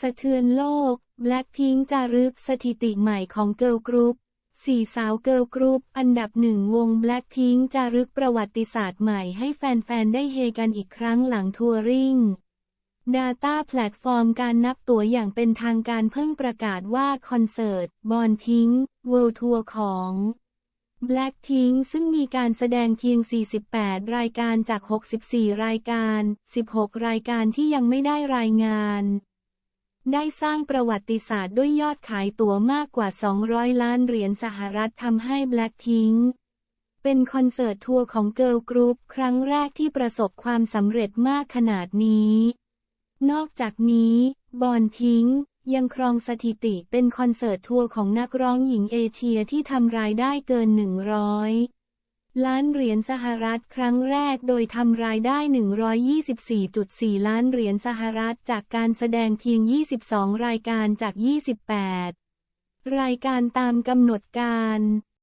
สะเทือนโลก แบล็คพิงจารึกสถิติใหม่ของเกิร์ลกรุ๊ปสี่สาวเกิร์ลกรุ๊ปอันดับหนึ่งวงแบล็คพิงจารึกประวัติศาสตร์ใหม่ให้แฟน ๆ ได้เฮกันอีกครั้งหลังทัวริง Data แพลตฟอร์มการนับตั๋วอย่างเป็นทางการเพิ่งประกาศว่าคอนเสิร์ตบอลพิงเวิลด์ทัวร์ของ Blackpink ซึ่งมีการแสดงเพียง 48 รายการจาก 64 รายการ 16 รายการที่ยังไม่ได้รายงาน ได้สร้างประวัติศาสตร์ด้วยยอดขายตั๋วมากกว่า 200 ล้านเหรียญสหรัฐทำให้ Blackpink เป็นคอนเสิร์ตทัวร์ของเกิร์ลกรุ๊ปครั้งแรกที่ประสบความสำเร็จมากขนาดนี้ นอกจากนี้ บอนพิงค์ยังครองสถิติเป็นคอนเสิร์ตทัวร์ของนักร้องหญิงเอเชียที่ทำรายได้เกิน 100 ล้านเหรียญสหรัฐครั้งแรกโดยทำรายได้ 124.4 ล้านเหรียญสหรัฐจากการแสดงเพียง 22 รายการจาก 28 รายการตามกำหนดการ